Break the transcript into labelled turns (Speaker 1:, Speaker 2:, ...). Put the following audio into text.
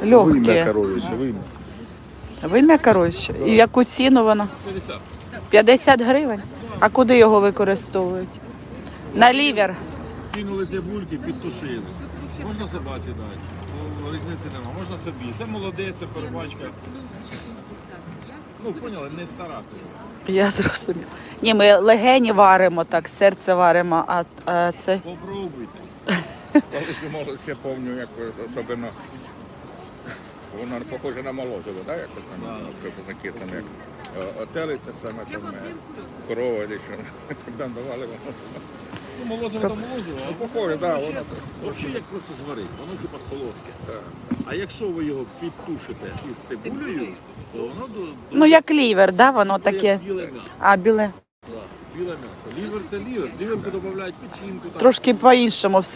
Speaker 1: Вим'я
Speaker 2: Легке.
Speaker 1: коров'яче, вим'я.
Speaker 2: Вим'я коротше. І яку ціну воно? 50 гривень. А куди його використовують? На лівер.
Speaker 3: Кинули цибульки, підтушили. Можна собаці дати. Різниці нема. Можна собі. Це молодець, це первачка. Ну, поняли, не стара.
Speaker 2: Я зрозумів. Ні, ми легені варимо так, серце варимо, а, а це.
Speaker 3: Попробуйте.
Speaker 1: Я молодь ще пам'ятаю, як особливо вона похожа на молозиво, так? Як там записано, як е, отелиця саме там корова, чи що. Там давали воно.
Speaker 3: Ну, молозиво та молозиво, а
Speaker 1: Похоже, так, воно.
Speaker 3: взагалі як просто зварить, воно типа солодке. А якщо ви його підтушите із цибулею, то воно до, до
Speaker 2: Ну, як лівер, да? воно таке.
Speaker 3: біле м'ясо.
Speaker 2: А, біле.
Speaker 3: Да, біле м'ясо. Лівер це лівер. Лівер додають печінку. там.
Speaker 2: Трошки по-іншому все